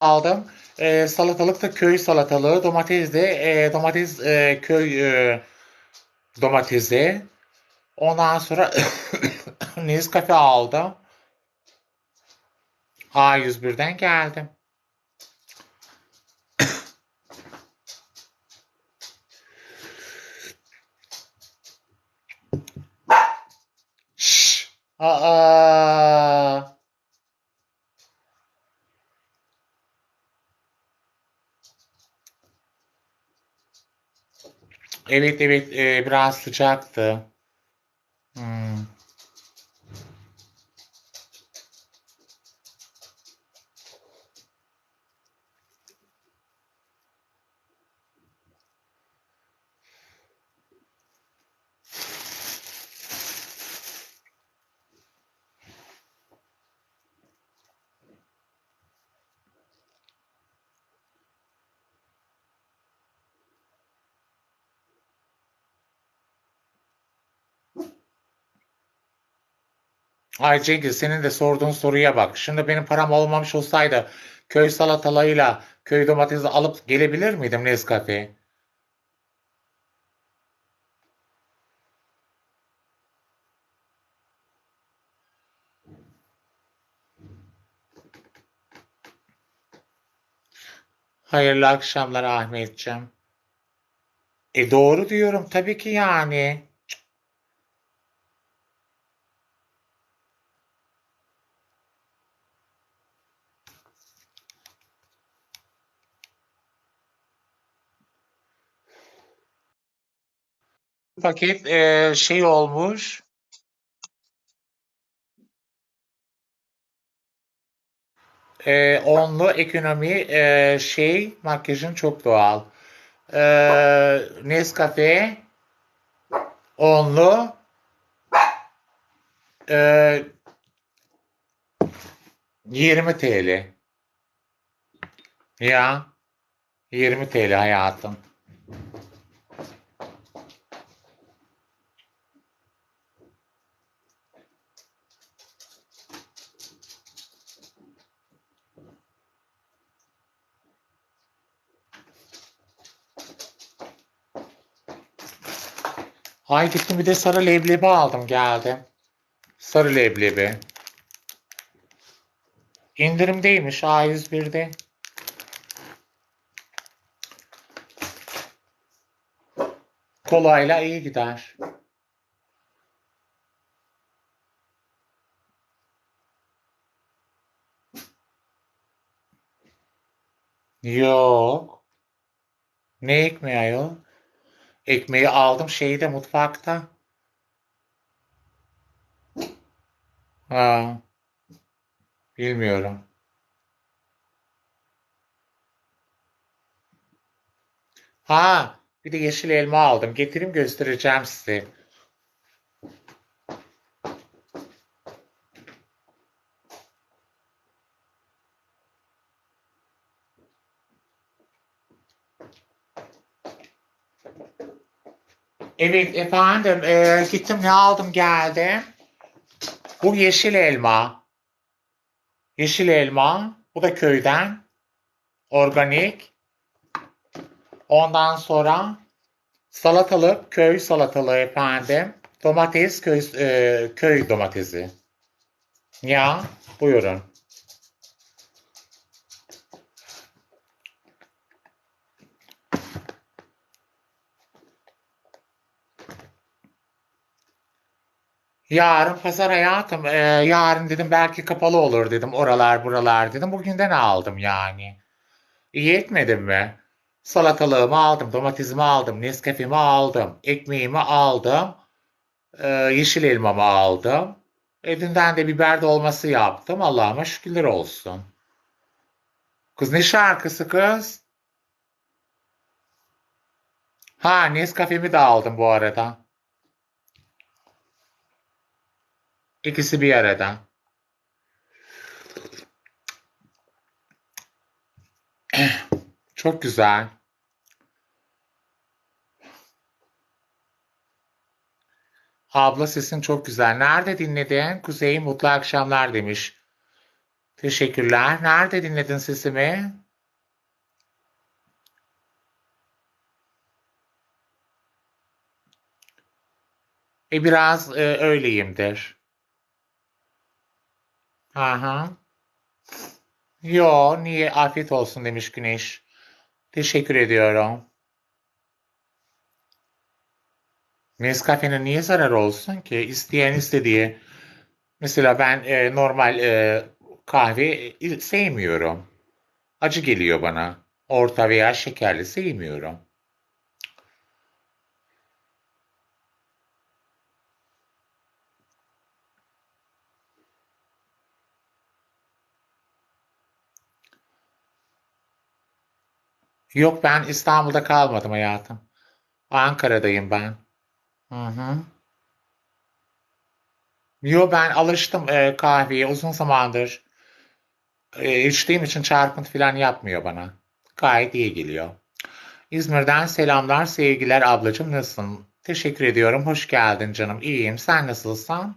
aldım. E, salatalık da köy salatalığı. Domates de e, domates e, köy e, domatesi. Ondan sonra Nescafe aldım. A101'den geldim. Aa. Evet evet e, biraz sıcaktı. Ay Cengiz senin de sorduğun soruya bak. Şimdi benim param olmamış olsaydı köy salatalığıyla köy domatesi alıp gelebilir miydim Nescafe? Hayırlı akşamlar Ahmetciğim. E doğru diyorum tabii ki yani. Paket e, şey olmuş. E, onlu ekonomi e, şey makyajın çok doğal. E, Nescafe onlu e, 20 TL. Ya 20 TL hayatım. Ay gittim bir de sarı leblebi aldım geldim. Sarı leblebi. İndirimdeymiş A101'de. Kolayla iyi gider. Yok. Ne ekmeği ayol? Ekmeği aldım şeyde mutfakta. Ha, bilmiyorum. Ha, bir de yeşil elma aldım. Getireyim göstereceğim size. Evet efendim, e, gittim ne aldım geldim. Bu yeşil elma. Yeşil elma. Bu da köyden. Organik. Ondan sonra salatalık, köy salatalığı efendim. Domates, köy, e, köy domatesi. Ya, buyurun. Yarın pazar hayatım. Ee, yarın dedim belki kapalı olur dedim. Oralar buralar dedim. Bugünden aldım yani. İyi etmedim mi? Salatalığımı aldım, domatesimi aldım, Nescafe'mi aldım, ekmeğimi aldım, e, yeşil elmamı aldım. E, dünden de biber dolması yaptım. Allah'ıma şükürler olsun. Kız ne şarkısı kız? Ha Nescafe'mi de aldım bu arada. İkisi bir arada. Çok güzel. Abla sesin çok güzel. Nerede dinledin? Kuzey mutlu akşamlar demiş. Teşekkürler. Nerede dinledin sesimi? E biraz e, öyleyimdir. Aha. Yo, niye? Afiyet olsun demiş Güneş. Teşekkür ediyorum. Nescafe'nin niye zarar olsun ki? İsteyen istediği. Mesela ben e, normal e, kahve e, sevmiyorum. Acı geliyor bana. Orta veya şekerli sevmiyorum. Yok ben İstanbul'da kalmadım hayatım. Ankara'dayım ben. Hı hı. Yo ben alıştım e, kahveye uzun zamandır e, içtiğim için çarpıntı falan yapmıyor bana. Gayet iyi geliyor. İzmir'den selamlar, sevgiler ablacığım nasılsın? Teşekkür ediyorum. Hoş geldin canım. İyiyim. Sen nasılsın?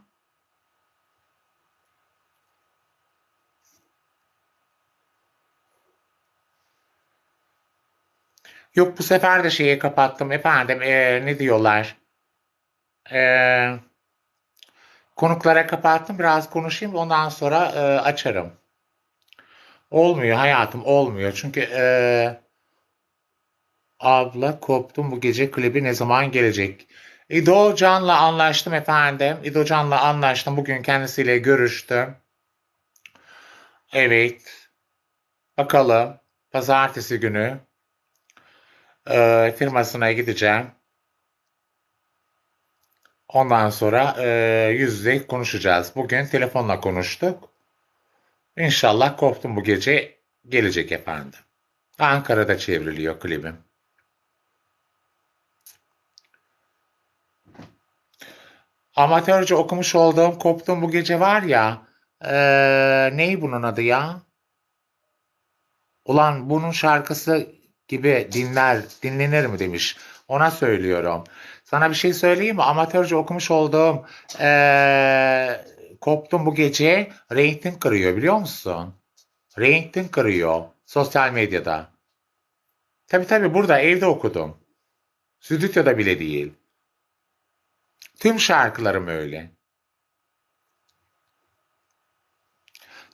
Yok bu sefer de şeyi kapattım efendim. E, ne diyorlar? E, konuklara kapattım. Biraz konuşayım. Ondan sonra e, açarım. Olmuyor hayatım olmuyor. Çünkü e, abla koptum bu gece klibi ne zaman gelecek? İdo Can'la anlaştım efendim. İdo Can'la anlaştım. Bugün kendisiyle görüştüm. Evet. Bakalım. Pazartesi günü e, firmasına gideceğim. Ondan sonra e, yüz yüze konuşacağız. Bugün telefonla konuştuk. İnşallah koptum bu gece gelecek efendim. Ankara'da çevriliyor klibim. Amatörce okumuş olduğum Koptum bu gece var ya. Eee ney bunun adı ya? Ulan bunun şarkısı gibi dinler, dinlenir mi demiş. Ona söylüyorum. Sana bir şey söyleyeyim mi? Amatörce okumuş olduğum eee, Koptum bu gece reyting kırıyor biliyor musun? Reyting kırıyor sosyal medyada. Tabii tabii burada evde okudum. Stüdyoda bile değil. Tüm şarkılarım öyle.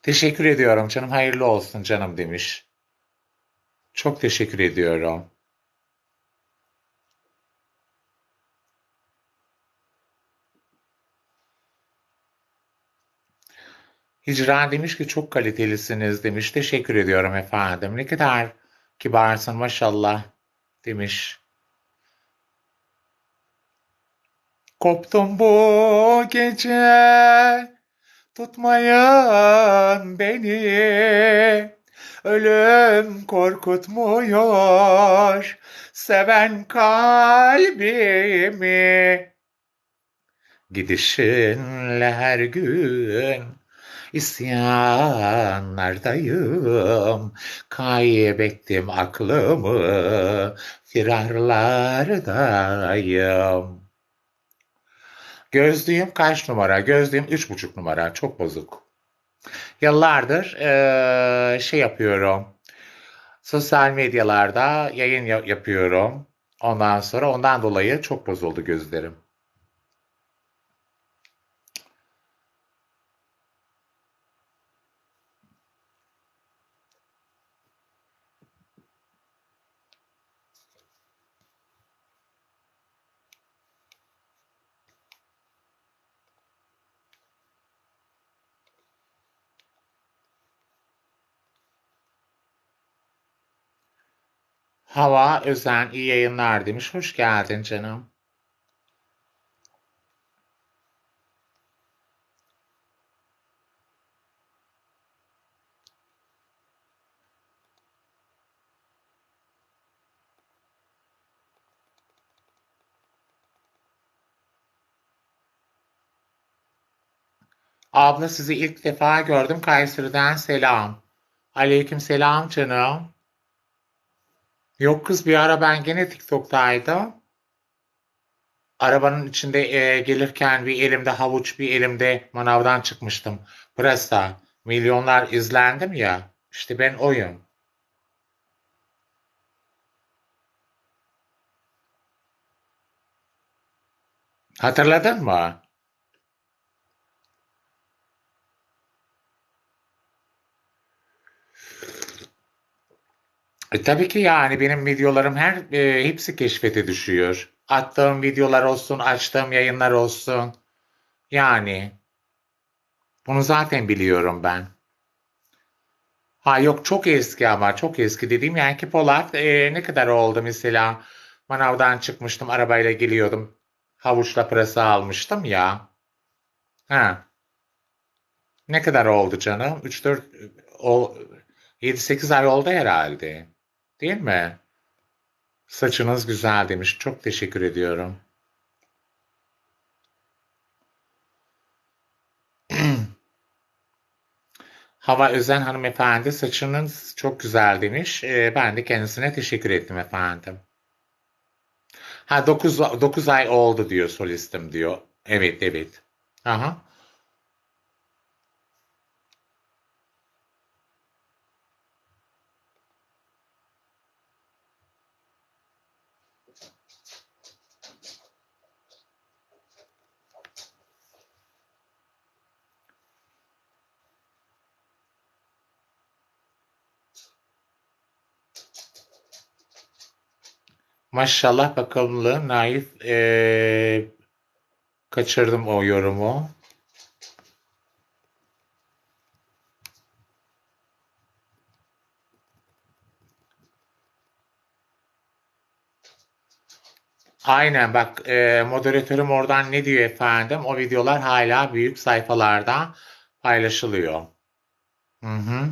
Teşekkür ediyorum canım hayırlı olsun canım demiş. Çok teşekkür ediyorum. Hicran demiş ki çok kalitelisiniz demiş. Teşekkür ediyorum efendim. Ne kadar kibarsın maşallah demiş. Koptum bu gece tutmayın beni Ölüm korkutmuyor seven kalbimi Gidişinle her gün isyanlardayım Kaybettim aklımı firarlardayım Gözlüğüm kaç numara? Gözlüğüm üç buçuk numara. Çok bozuk. Yıllardır eee, şey yapıyorum. Sosyal medyalarda yayın ya- yapıyorum. Ondan sonra ondan dolayı çok bozuldu gözlerim. Hava Özen iyi yayınlar demiş. Hoş geldin canım. Abla sizi ilk defa gördüm. Kayseri'den selam. Aleyküm selam canım. Yok kız bir ara ben gene TikTok'taydım. Arabanın içinde e, gelirken bir elimde havuç bir elimde manavdan çıkmıştım. Pırasa. Milyonlar izlendim ya. İşte ben oyum. Hatırladın mı? E, tabii ki yani benim videolarım her e, hepsi keşfete düşüyor. Attığım videolar olsun, açtığım yayınlar olsun. Yani bunu zaten biliyorum ben. Ha yok çok eski ama çok eski dediğim yani ki Polat e, ne kadar oldu mesela manavdan çıkmıştım arabayla geliyordum havuçla pırasa almıştım ya. Ha ne kadar oldu canım? 3-4 o 7-8 ay oldu herhalde. Değil mi? Saçınız güzel demiş. Çok teşekkür ediyorum. Hava Özen hanımefendi saçınız çok güzel demiş. Ee, ben de kendisine teşekkür ettim efendim. Ha 9 9 ay oldu diyor solistim diyor. Evet evet. Aha. Maşallah bakımlı, naif. Ee, kaçırdım o yorumu. Aynen bak e, moderatörüm oradan ne diyor efendim? O videolar hala büyük sayfalarda paylaşılıyor. Hı hı.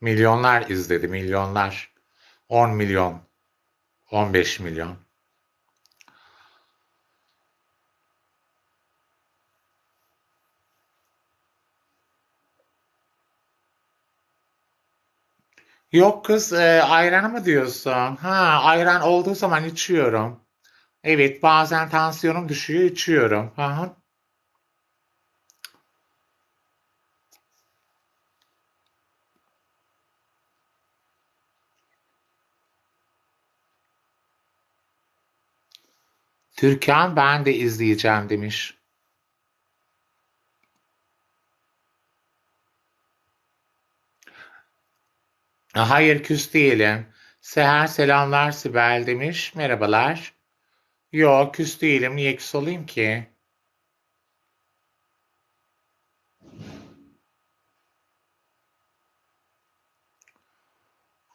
Milyonlar izledi, milyonlar. 10 milyon, 15 milyon. Yok kız e, ayranı mı diyorsun? Ha ayran olduğu zaman içiyorum. Evet bazen tansiyonum düşüyor içiyorum. Aha. Türkan ben de izleyeceğim demiş. Hayır küs değilim. Seher selamlar Sibel demiş. Merhabalar. Yok küs değilim. Niye küs olayım ki?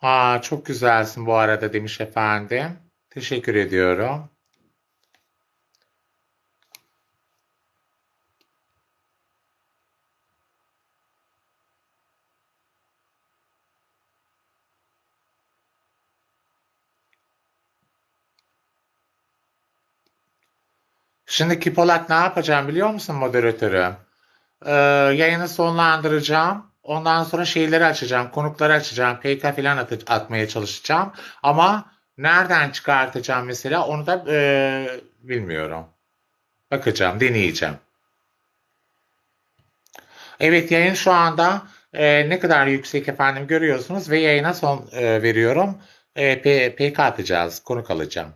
Aa, çok güzelsin bu arada demiş efendim. Teşekkür ediyorum. Şimdi Polat ne yapacağım biliyor musun moderatörü? Ee, yayını sonlandıracağım. Ondan sonra şeyleri açacağım, konukları açacağım, PK falan at atmaya çalışacağım. Ama nereden çıkartacağım mesela onu da e, bilmiyorum. Bakacağım, deneyeceğim. Evet yayın şu anda e, ne kadar yüksek efendim görüyorsunuz ve yayına son e, veriyorum. E, PK atacağız, konuk alacağım.